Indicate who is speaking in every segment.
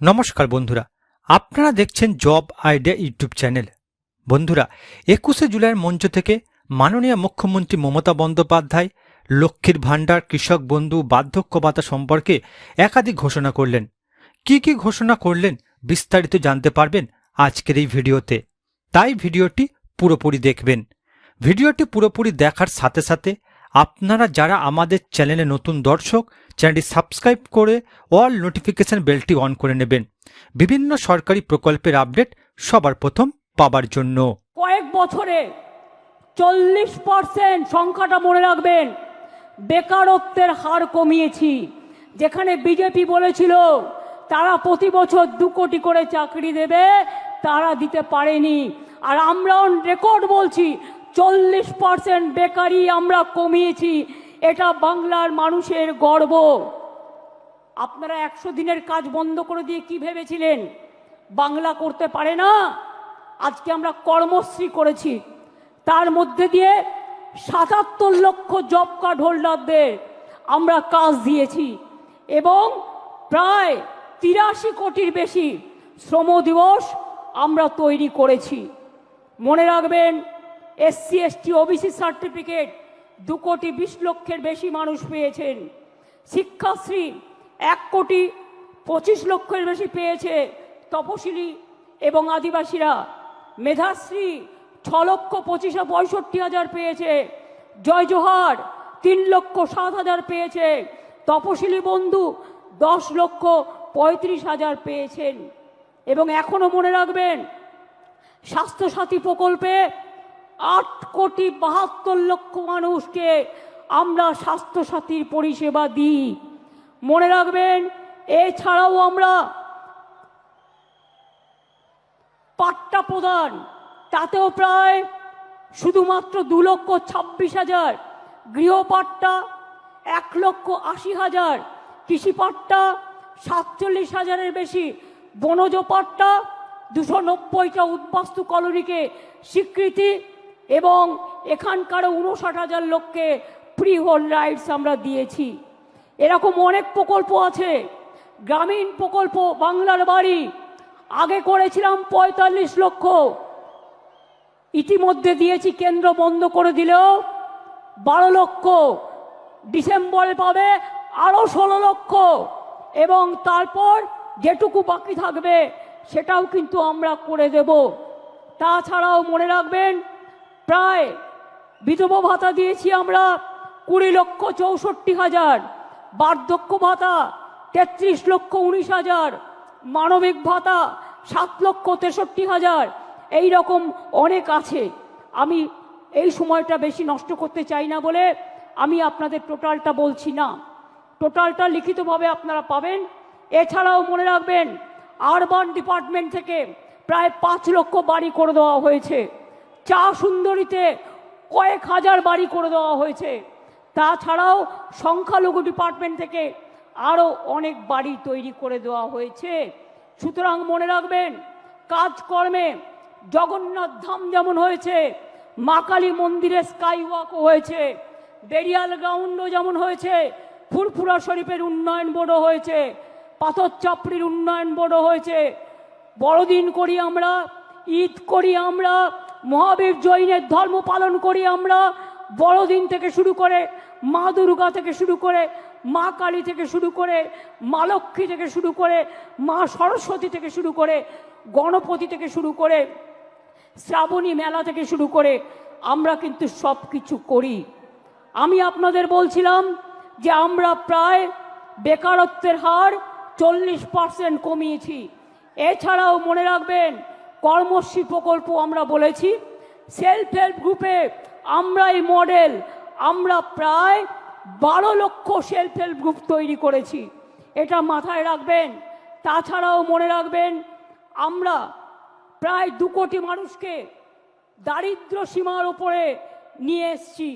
Speaker 1: নমস্কার বন্ধুরা, আপনারা দেখছেন জব আইডিয়া ইউটিউব চ্যানেল। বন্ধুরা, একুশে জুলাইয়ের মঞ্চ থেকে মাননীয় মুখ্যমন্ত্রী মমতা বন্দ্যোপাধ্যায়, লক্ষ্মীর ভাণ্ডার, কৃষক বন্ধু, বার্ধক্য ভাতা সম্পর্কে একাধিক ঘোষণা করলেন। কি কি ঘোষণা করলেন, বিস্তারিত জানতে পারবেন আজকের এই ভিডিওতে। তাই ভিডিওটি পুরোপুরি দেখবেন। ভিডিওটি পুরোপুরি দেখার সাথে সাথে আপনারা যারা আমাদের চ্যানেলে নতুন দর্শক, চ্যানেলটি সাবস্ক্রাইব করে অল নোটিফিকেশন বেলটি অন করে নেবেন। বিভিন্ন সরকারি প্রকল্পের আপডেট সবার প্রথম পাবার জন্য।
Speaker 2: কয়েক বছরে চল্লিশ পার্সেন্ট সংখ্যাটা মনে রাখবেন, বেকারত্বের হার কমিয়েছি। যেখানে বিজেপি বলেছিল, তারা প্রতি বছর দু কোটি করে চাকরি দেবে, তারা দিতে পারেনি। আর আমরা রেকর্ড বলছি চল্লিশ পার্সেন্ট বেকারি আমরা কমিয়েছি। এটা বাংলার মানুষের গর্ব। আপনারা একশো দিনের কাজ বন্ধ করে দিয়ে কি ভেবেছিলেন? বাংলা করতে পারে না? আজকে আমরা কর্মশ্রী করেছি। তার মধ্যে দিয়ে সাতাত্তর লক্ষ জব কার্ড হোল্ডারদের আমরা কাজ দিয়েছি। এবং প্রায় তিরাশি কোটির বেশি শ্রম দিবস আমরা তৈরি করেছি। মনে রাখবেন এসসি এসটি ওবিসি সার্টিফিকেট দু কোটি বিশ লক্ষের বেশি মানুষ পেয়েছেন। শিক্ষাশ্রী এক কোটি পঁচিশ লক্ষের বেশি পেয়েছে তপশিলি এবং আদিবাসীরা। মেধাশ্রী ছ লক্ষ পঁচিশ পঁয়ষট্টি হাজার পেয়েছে। জয় জোহার তিন লক্ষ সাত হাজার পেয়েছে। তপশিলি বন্ধু দশ লক্ষ পঁয়ত্রিশ হাজার পেয়েছেন। এবং এখনও মনে রাখবেন, স্বাস্থ্যসাথী প্রকল্পে আট কোটি বাহাত্তর লক্ষ মানুষকে আমরা স্বাস্থ্যসাথীর পরিষেবা দিই। মনে রাখবেন, এছাড়াও আমরা পাট্টা প্রদান, তাতেও প্রায় শুধুমাত্র দু লক্ষ ছাব্বিশ হাজার গৃহপাট্টা, এক লক্ষ আশি হাজার কৃষিপাট্টা, সাতচল্লিশ হাজারের বেশি বনজ পাট্টা, দুশো নব্বইটা উদ্বাস্তু কলোনিকে স্বীকৃতি এবং এখানকার উনষাট হাজার লোককে ফ্রি হোল রাইটস আমরা দিয়েছি। এরকম অনেক প্রকল্প আছে। গ্রামীণ প্রকল্প বাংলার বাড়ি। আগে করেছিলাম পঁয়তাল্লিশ লক্ষ। ইতিমধ্যে দিয়েছি, কেন্দ্র বন্ধ করে দিলেও বারো লক্ষ। ডিসেম্বরে পাবে আরও ষোলো লক্ষ। এবং তারপর যেটুকু বাকি থাকবে, সেটাও কিন্তু আমরা করে দেব। তাছাড়াও মনে রাখবেন প্রায় বিধবা ভাতা দিয়েছি আমরা কুড়ি লক্ষ চৌষট্টি হাজার, বার্ধক্য ভাতা তেত্রিশ লক্ষ উনিশ হাজার, মানবিক ভাতা সাত লক্ষ তেষট্টি হাজার, এই রকম অনেক আছে। আমি এই সময়টা বেশি নষ্ট করতে চাই না বলে আমি আপনাদের টোটালটা বলছি না। টোটালটা লিখিতভাবে আপনারা পাবেন। এছাড়াও মনে রাখবেন, আরবান ডিপার্টমেন্ট থেকে প্রায় পাঁচ লক্ষ বাড়ি করে দেওয়া হয়েছে। চা সুন্দরীতে কয়েক হাজার বাড়ি করে দেওয়া হয়েছে। তাছাড়াও সংখ্যালঘু ডিপার্টমেন্ট থেকে আরও অনেক বাড়ি তৈরি করে দেওয়া হয়েছে। সুতরাং মনে রাখবেন, কাজকর্মে জগন্নাথ ধাম যেমন হয়েছে, মা কালী মন্দিরে স্কাই ওয়াকও হয়েছে বেরিয়াল গ্রাউন্ডও যেমন হয়েছে, ফুরফুরা শরীফের উন্নয়ন বোর্ডও হয়েছে পাথর চাপড়ির উন্নয়ন বোর্ডও হয়েছে। বড়দিন করি আমরা, ঈদ করি আমরা মহাবীর জৈনের ধর্ম পালন করি আমরা। বড়দিন থেকে শুরু করে মা দুর্গা থেকে শুরু করে মা কালী থেকে শুরু করে মা লক্ষ্মী থেকে শুরু করে মা সরস্বতী থেকে শুরু করে গণপতি থেকে শুরু করে শ্রাবণী মেলা থেকে শুরু করে আমরা কিন্তু সব কিছু করি। আমি আপনাদের বলছিলাম যে আমরা প্রায় বেকারত্বের হার চল্লিশ পার্সেন্ট কমিয়েছি। এছাড়াও মনে রাখবেন কর্মশ্রী প্রকল্প আমরা বলেছি। সেলফ হেল্প গ্রুপে আমরাই মডেল আমরা প্রায় বারো লক্ষ সেলফ হেল্প গ্রুপ তৈরি করেছি। এটা মাথায় রাখবেন, তাছাড়াও মনে রাখবেন, আমরা প্রায় দু কোটি মানুষকে দারিদ্র সীমার ওপরে নিয়ে এসছি।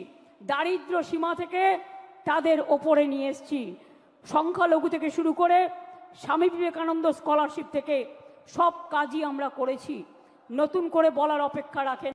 Speaker 2: দারিদ্র সীমা থেকে তাদের ওপরে নিয়ে এসছি। সংখ্যালঘু থেকে শুরু করে স্বামী বিবেকানন্দ স্কলারশিপ থেকে সব কাজই আমরা করেছি। নতুন করে বলার অপেক্ষা রাখেন।